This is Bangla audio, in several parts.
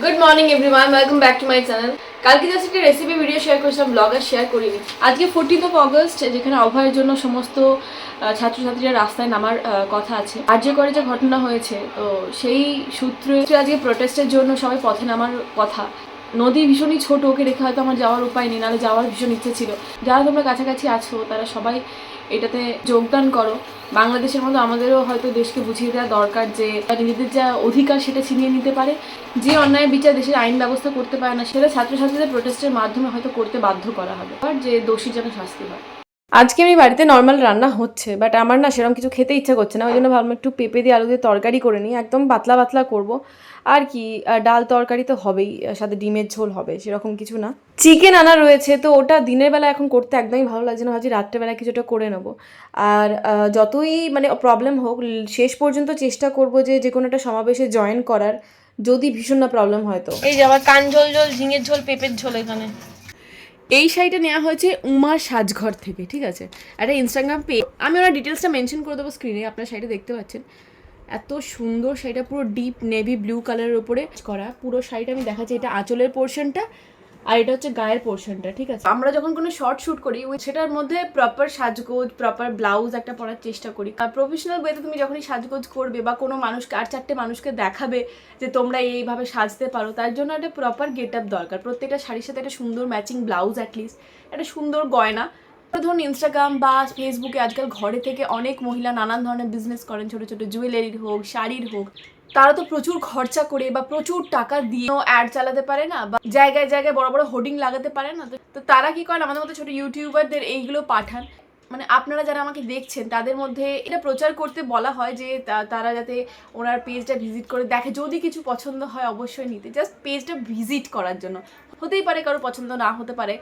Good morning everyone welcome back to my channel কালকে জাস্ট একটা রেসিপি ভিডিও শেয়ার করেছিলাম ব্লগ আর শেয়ার করিনি। আজকে ফোরটিন্থ অফ অগস্ট যেখানে অভয়ের জন্য সমস্ত ছাত্রছাত্রীরা রাস্তায় নামার কথা আছে। আর যে করে যে ঘটনা হয়েছে, তো সেই সূত্রে আজকে প্রোটেস্টের জন্য সবাই পথে নামার কথা। নদী ভীষণই ছোট, ওকে রেখে হয়তো আমার যাওয়ার উপায় নেই, নাহলে যাওয়ার ভীষণ ইচ্ছে ছিল। যারা তোমরা কাছাকাছি আছো, তারা সবাই এটাতে যোগদান করো। বাংলাদেশের মতো আমাদেরও হয়তো দেশকে বুঝিয়ে দেওয়া দরকার যে নিজেদের যা অধিকার সেটা ছিনিয়ে নিতে পারে। যে অন্যায় বিচার দেশের আইন ব্যবস্থা করতে পারে না, সেটা ছাত্রছাত্রীদের প্রোটেস্টের মাধ্যমে হয়তো করতে বাধ্য করা হবে। আর যে দোষী যেন শাস্তি হয় আজকে আমি বাড়িতে নর্মাল রান্না হচ্ছে বাট আমার না সেরকম কিছু খেতে ইচ্ছা করছে না। ওই জন্য ভাবলাম একটু পেঁপে দিয়ে আলু দিয়ে তরকারি করে নিই। একদম পাতলা পাতলা করব। আর কি ডাল তরকারি তো হবেই সাথে ডিমের ঝোল হবে সেরকম কিছু না। চিকেন আনা রয়েছে তো ওটা দিনের বেলা এখন করতে একদমই ভালো লাগছে না ভাবছি রাত্রেবেলা কিছুটা করে নেব। আর যতই মানে প্রবলেম হোক শেষ পর্যন্ত চেষ্টা করব যে যে কোনো একটা সমাবেশে জয়েন করার যদি ভীষণ না প্রবলেম হয় তো। এই যে আবার কান ঝোল ঝোল ঝিঙের ঝোল পেঁপের ঝোল এখানে। এই শাড়িটা নেওয়া হয়েছে উমার সাজঘর থেকে ঠিক আছে? একটা ইনস্টাগ্রাম পে আমি ওনার ডিটেলসটা মেনশন করে দেবো স্ক্রিনে আপনার শাড়িটা দেখতে পাচ্ছেন। এত সুন্দর শাড়িটা, পুরো ডিপ নেভি ব্লু কালারের উপরে করা। পুরো শাড়িটা আমি দেখাচ্ছি, এটা আঁচলের পোর্শনটা আর এটা হচ্ছে গায়ের পোর্শনটা ঠিক আছে? আমরা যখন কোনো শর্ট শুট করি, ওই সেটার মধ্যে প্রপার সাজগোজ প্রপার ব্লাউজ একটা পরার চেষ্টা করি। আর প্রফেশনাল ওয়েতে তুমি যখনই সাজগোজ করবে বা কোনো মানুষকে, আর চারটে মানুষকে দেখাবে যে তোমরা এইভাবে সাজতে পারো, তার জন্য একটা প্রপার গেট আপ দরকার। প্রত্যেকটা শাড়ির সাথে একটা সুন্দর ম্যাচিং ব্লাউজ অ্যাটলিস্ট একটা সুন্দর গয়না। ধরুন ইনস্টাগ্রাম বা ফেসবুকে আজকাল ঘরে থেকে অনেক মহিলা নানান ধরনের বিজনেস করেন, ছোট ছোট জুয়েলারির হোক, শাড়ির হোক। তারা তো প্রচুর খরচা করে বা প্রচুর টাকা দিয়ে অ্যাড চালাতে পারে না বা জায়গায় জায়গায় বড় বড় হোর্ডিং লাগাতে পারে না। তো- তারা কি করেন? আমাদের মতো ছোট ইউটিউবারদের এইগুলো পাঠান। মানে আপনারা যারা আমাকে দেখছেন, তাদের মধ্যে এটা প্রচার করতে বলা হয় যে তারা যাতে ওনার পেজটা ভিজিট করে দেখে। যদি কিছু পছন্দ হয়, অবশ্যই নিতে। জাস্ট পেজটা ভিজিট করার জন্য। হতেই পারে, কারও পছন্দ না হতে পারে,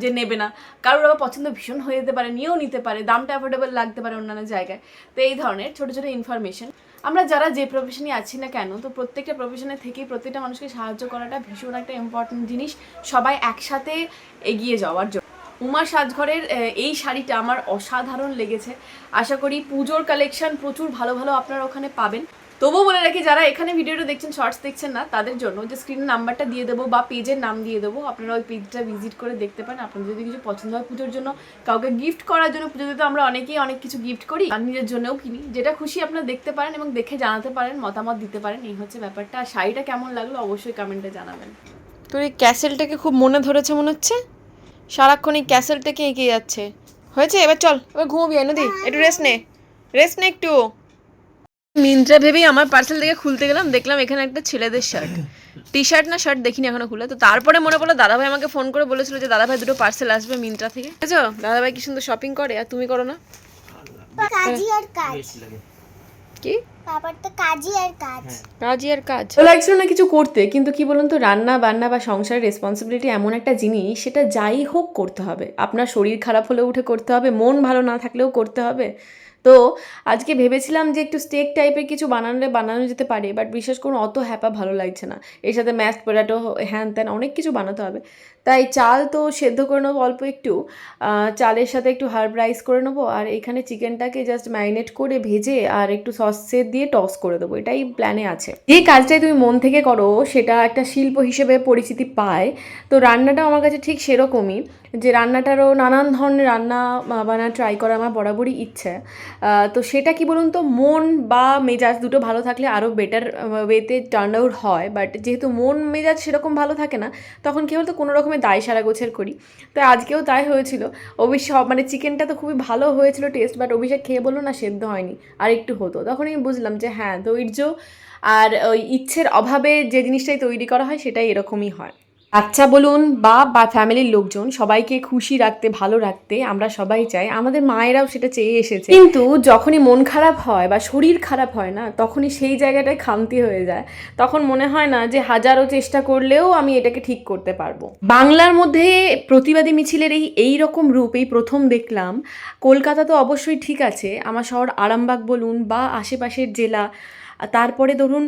যে নেবে না। কারোর আবার পছন্দ ভীষণ হয়ে যেতে পারে, নিয়েও নিতে পারে, দামটা অ্যাফোর্ডেবল লাগতে পারে অন্যান্য জায়গায়। তো এই ধরনের ছোট, ছোটো ইনফরমেশন আমরা যারা যে প্রফেশনে আছি না কেন, তো প্রত্যেকটা প্রফেশনে থেকেই প্রত্যেকটা মানুষকে সাহায্য করাটা ভীষণ একটা ইম্পর্টেন্ট জিনিস, সবাই একসাথে এগিয়ে যাওয়ার জন্য। উমা সাজঘরের এই শাড়িটা আমার অসাধারণ লেগেছে। আশা করি পুজোর কালেকশন প্রচুর ভালো ভালো আপনারা ওখানে পাবেন। তবুও বলে রাখি, যারা এখানে ভিডিওটা দেখছেন শর্টস দেখছেন না, তাদের জন্য যে স্ক্রিন নাম্বারটা দিয়ে দেবো বা পেজের নাম দিয়ে দেবো, আপনারা ওই পেজটা ভিজিট করে দেখতে পারেন। আপনাদের যদি কিছু পছন্দ হয় পুজোর জন্য, কাউকে গিফট করার জন্য পুজোতে তো আমরা অনেকেই অনেক কিছু গিফট করি, আর নিজের জন্যও কিনি। যেটা খুশি আপনারা দেখতে পারেন এবং দেখে জানাতে পারেন, মতামত দিতে পারেন, এই হচ্ছে ব্যাপারটা। আর শাড়িটা কেমন লাগল অবশ্যই কমেন্টে জানাবেন। তোর এই ক্যাসেলটাকে খুব মনে ধরেছে মনে হচ্ছে? সারাক্ষণ এই ক্যাসেলটাকে এগিয়ে যাচ্ছে। হয়েছে? এবার চল, এবার ঘুমবি নদী একটু রেস্ট নে। রেস্ট নে একটু। মিন্ত্রা ভেবেই আমার পার্সেল থেকে খুলতে গেলাম দেখলাম এখানে একটা ছেলেদের শার্ট টি শার্ট না শার্ট দেখিনি এখনও খুলে। তো তারপরে মনে পড়ল দাদাভাই আমাকে ফোন করে বলেছিল যে দাদাভাই দুটো পার্সেল আসবে মিন্ত্রা থেকে। বুঝছ? দাদাভাই কি সুন্দর শপিং করে? আর তুমি করো না? কাজই আর কাজ। কি? ব্যাপার তো কাজই আর কাজ। কাজই আর কাজ। ভালো লাগছিল না কিছু করতে কিন্তু কি বলুন তো রান্না বান্না বা সংসারের রেসপন্সিবিলিটি এমন একটা জিনিস সেটা যাই হোক করতে হবে। আপনার শরীর খারাপ হলেও উঠে করতে হবে মন ভালো না থাকলেও করতে হবে। তো আজকে ভেবেছিলাম যে একটু স্টেক টাইপের কিছু বানালে বানানো যেতে পারে বাট বিশেষ করে অত হ্যাপা ভালো লাগছে না। এর সাথে ম্যাশ পোটাটো হ্যান ত্যান অনেক কিছু বানাতে হবে। তাই চাল তো সেদ্ধ করে নেব অল্প একটু চালের সাথে একটু হার্ব রাইস করে নেব, আর এখানে চিকেনটাকে জাস্ট ম্যারিনেট করে ভেজে আর একটু সসে দিয়ে টস করে দেবো। এটাই প্ল্যানে আছে। যে কাজটাই তুমি মন থেকে করো, সেটা একটা শিল্প হিসেবে পরিচিতি পায়। তো রান্নাটাও আমার কাছে ঠিক সেরকমই। যে রান্নাটারও নানান ধরনের রান্না বানা ট্রাই করা আমার বরাবরই ইচ্ছে। তো সেটা কি বলুন তো, মন বা মেজাজ দুটো ভালো থাকলে আরও বেটার ওয়েতে টার্ন আউট হয়। বাট যেহেতু মন, মেজাজ সেরকম ভালো থাকে না, তখন কী হতো কোনো রকমের দায় সারা গোছের করি। তো আজকেও তাই হয়েছিল। অভিষেক মানে চিকেনটা তো খুবই ভালো হয়েছিল টেস্ট বাট অভিষেক খেয়ে বলল, না, সেদ্ধ হয়নি। আর একটু হতো। তখন আমি বুঝলাম যে হ্যাঁ ধৈর্য আর ওই ইচ্ছের অভাবে যে জিনিসটাই তৈরি করা হয়, সেটাই এরকমই হয়। বাচ্চা বলুন বা বা ফ্যামিলির লোকজন সবাইকে খুশি রাখতে, ভালো রাখতে আমরা সবাই চাই। আমাদের মায়েরাও সেটা চেয়ে এসেছে। কিন্তু যখনই মন খারাপ হয় বা শরীর খারাপ হয় না, তখনই সেই জায়গাটায় খামতি হয়ে যায়। তখন মনে হয় না যে হাজারো চেষ্টা করলেও আমি এটাকে ঠিক করতে পারব। বাংলার মধ্যে প্রতিবাদী মিছিলের এই এই রকম রূপ এই প্রথম দেখলাম। কলকাতা তো অবশ্যই ঠিক আছে। আমার শহর আরামবাগ বলুন বা আশেপাশের জেলা তারপরে ধরুন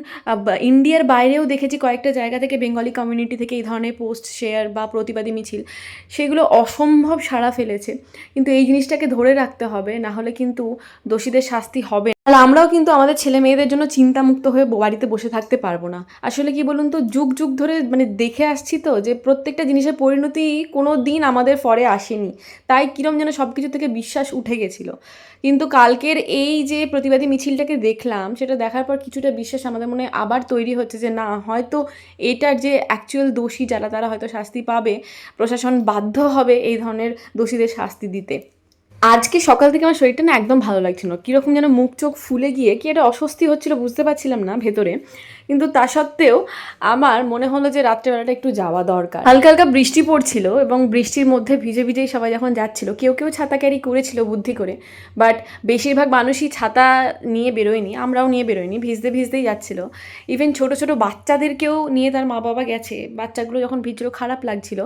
ইন্ডিয়ার বাইরেও দেখেছি কয়েকটা জায়গা থেকে বেঙ্গলি কমিউনিটি থেকে এই ধরনের পোস্ট শেয়ার বা প্রতিবাদী মিছিল, সেগুলো অসম্ভব সাড়া ফেলেছে। কিন্তু এই জিনিসটাকে ধরে রাখতে হবে না হলে কিন্তু দোষীদের শাস্তি হবে আর আমরাও কিন্তু আমাদের ছেলে মেয়েদের জন্য চিন্তামুক্ত হয়ে বাড়িতে বসে থাকতে পারব না। আসলে কি বলুন তো, যুগ যুগ ধরে মানে দেখে আসছি তো যে প্রত্যেকটা জিনিসের পরিণতি কোনো দিন আমাদের ফরে আসেনি। তাই কিরম যেন সব কিছু থেকে বিশ্বাস উঠে গেছিল। কিন্তু কালকের এই যে প্রতিবাদী মিছিলটাকে দেখলাম, সেটা দেখার পর কিছুটা বিশ্বাস আমাদের মনে আবার তৈরি হচ্ছে যে না, হয়তো এটার যে অ্যাকচুয়াল দোষী যারা, তারা হয়তো শাস্তি পাবে। প্রশাসন বাধ্য হবে এই ধরনের দোষীদের শাস্তি দিতে। আজকে সকাল থেকে আমার শরীরটা না একদম ভালো লাগছিল কীরকম যেন মুখ চোখ ফুলে গিয়ে কি একটা অস্বস্তি হচ্ছিল বুঝতে পারছিলাম না ভেতরে। কিন্তু তা সত্ত্বেও আমার মনে হলো যে রাত্রেবেলাটা একটু যাওয়া দরকার। হালকা হালকা বৃষ্টি পড়ছিল এবং বৃষ্টির মধ্যে ভিজে ভিজেই সবাই যখন যাচ্ছিল, কেউ কেউ ছাতা ক্যারি করেছিল বুদ্ধি করে। বাট বেশিরভাগ মানুষই ছাতা নিয়ে বেরোয়নি, আমরাও নিয়ে বেরোয়নি, ভিজতে ভিজতেই যাচ্ছিল। ইভেন ছোট ছোট বাচ্চাদেরকেও নিয়ে তার মা বাবা গেছে। বাচ্চাগুলো যখন ভিজলো খারাপ লাগছিল।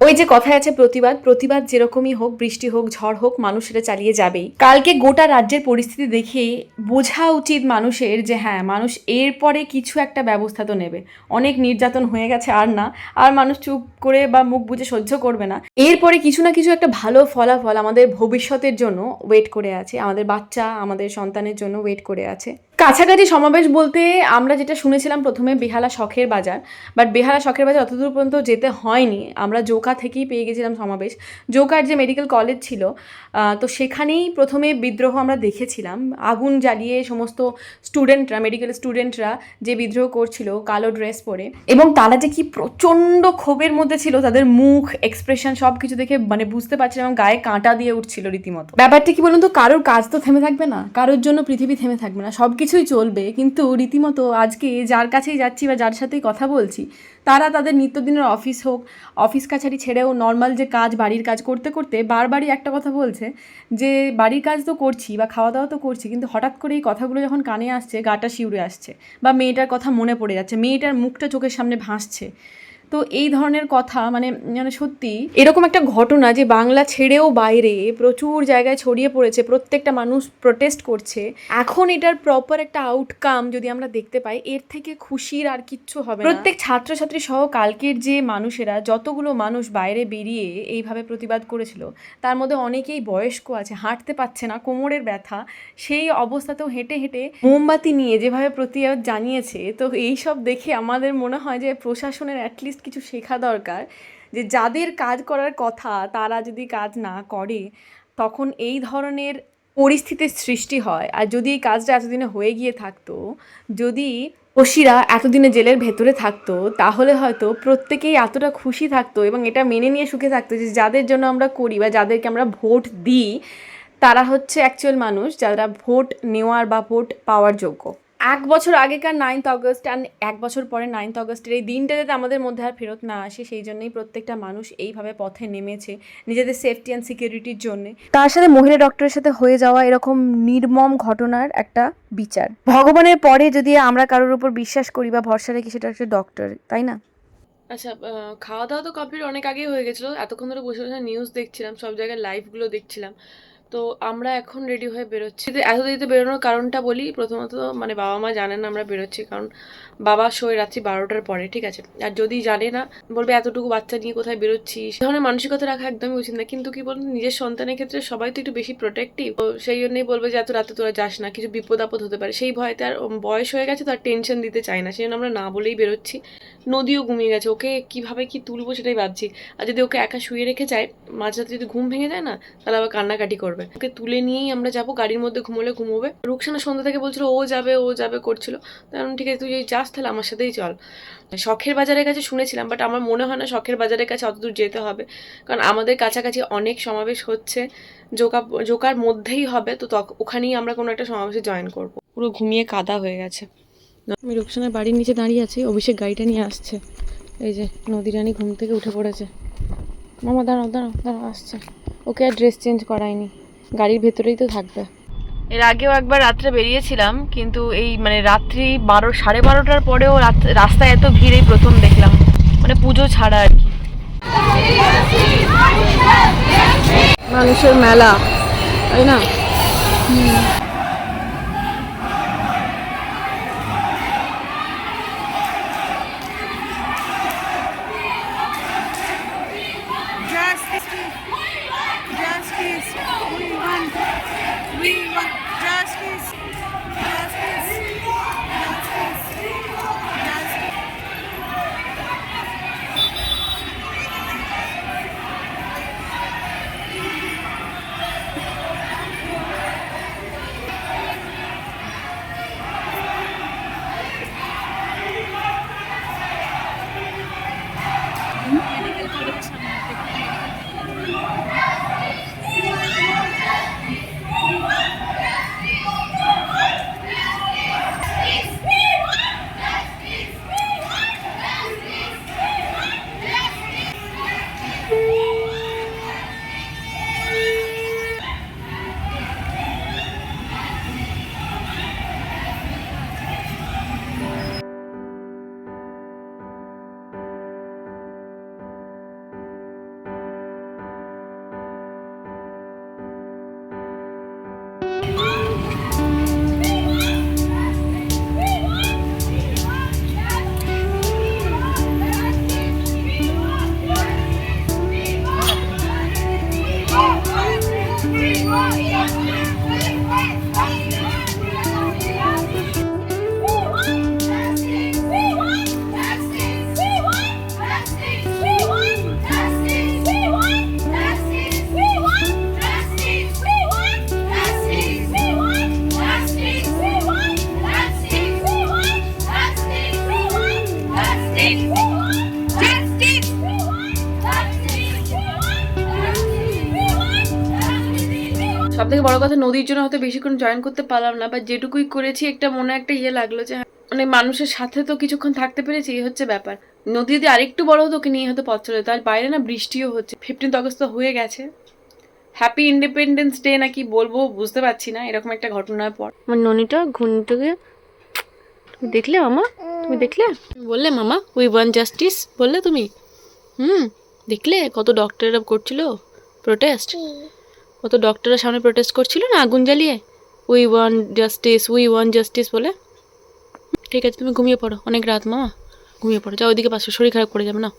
ওই যে কথায় আছে প্রতিবাদ প্রতিবাদ যেরকমই হোক, বৃষ্টি হোক, ঝড় হোক, মানুষ সেটা চালিয়ে যাবেই। কালকে গোটা রাজ্যের পরিস্থিতি দেখে বোঝা উচিত মানুষের যে হ্যাঁ মানুষ এরপরে কিছু একটা ব্যবস্থা তো নেবে। অনেক নির্যাতন হয়ে গেছে আর না, আর মানুষ চুপ করে বা মুখ বুজে সহ্য করবে না। এরপরে কিছু না কিছু একটা ভালো ফলাফল আমাদের ভবিষ্যতের জন্য ওয়েট করে আছে। আমাদের বাচ্চা, আমাদের সন্তানের জন্য ওয়েট করে আছে। কাছাকাছি সমাবেশ বলতে আমরা যেটা শুনেছিলাম প্রথমে বেহালা শখের বাজার বাট বেহালা শখের বাজার অতদূর পর্যন্ত যেতে হয়নি। আমরা জোকা থেকেই পেয়ে গেছিলাম সমাবেশ। জোকার যে মেডিকেল কলেজ ছিল তো সেখানেই প্রথমে বিদ্রোহ আমরা দেখেছিলাম। আগুন জ্বালিয়ে সমস্ত স্টুডেন্টরা মেডিকেল স্টুডেন্টরা যে বিদ্রোহ করছিল, কালো ড্রেস পরে, এবং তারা যে কি প্রচণ্ড ক্ষোভের মধ্যে ছিল, তাদের মুখ এক্সপ্রেশন সব কিছু দেখে মানে বুঝতে পারছিলাম এবং গায়ে কাঁটা দিয়ে উঠছিল রীতিমতো। ব্যাপারটা কি বলুন তো, কারোর কাজ তো থেমে থাকবে না, কারোর জন্য পৃথিবী থেমে থাকবে না সব কিছুই চলবে, কিন্তু রীতিমতো আজকে যার কাছেই যাচ্ছি বা যার সাথেই কথা বলছি, তারা তাদের নিত্যদিনের অফিস হোক, অফিস কাছারি ছেড়েও নর্মাল যে কাজ, বাড়ির কাজ করতে করতে বারবারই একটা কথা বলছে যে, বাড়ির কাজ তো করছি বা খাওয়া দাওয়া তো করছি, কিন্তু হঠাৎ করে এই কথাগুলো যখন কানে আসছে গাটা শিউরে আসছে বা মেয়েটার কথা মনে পড়ে যাচ্ছে, মেয়েটার মুখটা চোখের সামনে ভাসছে। তো এই ধরনের কথা মানে মানে সত্যি এরকম একটা ঘটনা যে বাংলা ছেড়েও বাইরে প্রচুর জায়গায় ছড়িয়ে পড়েছে, প্রত্যেকটা মানুষ প্রোটেস্ট করছে, এখন এটার প্রপার একটা আউটকাম যদি আমরা দেখতে পাই, এর থেকে খুশির আর কিচ্ছু হবে প্রত্যেক ছাত্রছাত্রী সহ কালকের যে মানুষেরা, যতগুলো মানুষ বাইরে বেরিয়ে এইভাবে প্রতিবাদ করেছিল, তার মধ্যে অনেকেই বয়স্ক আছে, হাঁটতে পারছে না, কোমরের ব্যথা, সেই অবস্থাতেও হেঁটে হেঁটে মোমবাতি নিয়ে যেভাবে প্রতিবাদ জানিয়েছে, তো এই সব দেখে আমাদের মনে হয় যে প্রশাসনের অ্যাটলিস্ট কিছু শেখা দরকার যে যাদের কাজ করার কথা তারা যদি কাজ না করে, তখন এই ধরনের পরিস্থিতির সৃষ্টি হয়। আর যদি এই কাজটা এতদিনে হয়ে গিয়ে থাকতো, যদি ওসিরা এতদিনে জেলের ভেতরে থাকতো, তাহলে হয়তো প্রত্যেকেই এতটা খুশি থাকতো এবং এটা মেনে নিয়ে সুখে থাকতো যে যাদের জন্য আমরা করি বা যাদেরকে আমরা ভোট দিই, তারা হচ্ছে অ্যাকচুয়াল মানুষ যারা ভোট নেওয়ার বা ভোট পাওয়ার যোগ্য। এক বছর আগেকার নাইন্থ অগস্ট অ্যান্ড এক বছর পরে নাইন্থ অগস্টের এই দিনটা যাতে আমাদের মধ্যে আর ফেরত না আসে, সেই জন্যই প্রত্যেকটা মানুষ এইভাবে পথে নেমেছে নিজেদের সেফটি অ্যান্ড সিকিউরিটির জন্য। তার সাথে মহিলা ডক্টরের সাথে হয়ে যাওয়া এরকম নির্মম ঘটনার একটা বিচার। ভগবানের পরে যদি আমরা কারোর উপর বিশ্বাস করি বা ভরসা রাখি, সেটা একটা ডক্টর তাই না? আচ্ছা খাওয়া দাওয়া তো কমপ্লিট অনেক আগেই হয়ে গেছিল। এতক্ষণ ধরে বসে বসে নিউজ দেখছিলাম, সব জায়গায় লাইভগুলো দেখছিলাম। তো আমরা এখন রেডি হয়ে বেরোচ্ছি। এত দেরিতে বেরোনোর কারণটা বলি, প্রথমত মানে বাবা মা জানেন না আমরা বেরোচ্ছি, কারণ বাবা শোয় রাত্রি বারোটার পরে, ঠিক আছে? আর যদি জানে না, বলবে এতটুকু বাচ্চা নিয়ে কোথায় বেরোচ্ছি সে ধরনের মানসিকতা রাখা একদমই উচিত না। কিন্তু কি বলুন নিজের সন্তানের ক্ষেত্রে সবাই তো একটু বেশি প্রোটেক্টিভ তো সেই জন্যই বলবে যে, এত রাতে তোরা যাস না। কিছু বিপদ আপদ হতে পারে। সেই ভয়তে আর বয়স হয়ে গেছে, তো আর টেনশন দিতে চায় না। সেই জন্য আমরা না বলেই বেরোচ্ছি। নদীও ঘুমিয়ে গেছে। ওকে কীভাবে কি তুলবো সেটাই ভাবছি। আর যদি ওকে একা শুয়ে রেখে যায়, মাঝরাতে যদি ঘুম ভেঙে যায় না, তাহলে আবার কান্নাকাটি করবে ওকে তুলে নিয়েই আমরা যাব, গাড়ির মধ্যে ঘুমোলে ঘুমোবে। রুকসানা সন্ধ্যা থেকে বলছিল, ও যাবে ও যাবে, করছিল। কারণ ঠিক আছে, তুই যদি যাস তাহলে আমার সাথেই চল। শখের বাজারের কাছে শুনেছিলাম বাট আমার মনে হয় না শখের বাজারের কাছে অত দূর যেতে হবে। কারণ আমাদের কাছাকাছি অনেক সমাবেশ হচ্ছে, জোকা, জোকার মধ্যেই হবে, তো ওখানেই আমরা কোনো একটা সমাবেশে জয়েন করব। পুরো ঘুমিয়ে কাদা হয়ে গেছে। আমি রুকসানার বাড়ির নিচে দাঁড়িয়ে আছি, অভিষেক গাড়িটা নিয়ে আসছে। এই যে, নদীরানি ঘুম থেকে উঠে পড়েছে। মামা, দাঁড়াও দাঁড়াও দাঁড়াও, আসছে। ওকে আর ড্রেস চেঞ্জ করায়নি। গাড়ির ভেতরেই তো থাকবে। এর আগেও একবার রাত্রে বেরিয়েছিলাম কিন্তু এই মানে রাত্রি বারো সাড়ে বারোটার পরেও রাত- রাস্তায় এত ভিড় এই প্রথম দেখলাম। মানে পুজো ছাড়া আর কি। মানুষের মেলা তাই না? কথা নদীর জন্য হয়তো বেশিক্ষণ জয়েন করতে পারলাম না বা যেটুকুই করেছি একটা মনে একটা ইয়ে লাগল যে হ্যাঁ, মানে মানুষের সাথে তো কিছুক্ষণ থাকতে পেরেছি এই হচ্ছে ব্যাপার। নদী যদি আরেকটু বড় হতো ওকে নিয়ে হয়তো পথ চলে যেত। আর বাইরে না বৃষ্টিও হচ্ছে। ফিফটিন্থ অগস্ট তো হয়ে গেছে। হ্যাপি ইন্ডিপেন্ডেন্স ডে নাকি বলব বুঝতে পারছি না এরকম একটা ঘটনার পর। আমার ননিটা ঘুনিটাকে তুমি দেখলে মামা? তুমি দেখলে? বললে মামা উই ওয়ান জাস্টিস বললে তুমি। হুম দেখলে কত ডক্টররা করছিল? প্রোটেস্ট ও তো ডক্টরের সামনে প্রোটেস্ট করছিল না আগুন জ্বালিয়ে? We want justice we want justice বলে। ঠিক আছে, তুমি ঘুমিয়ে পড়ো। অনেক রাত, মামা। ঘুমিয়ে পড়ো। যাও ওইদিকে পাশে, শরীর খারাপ করে যাবে না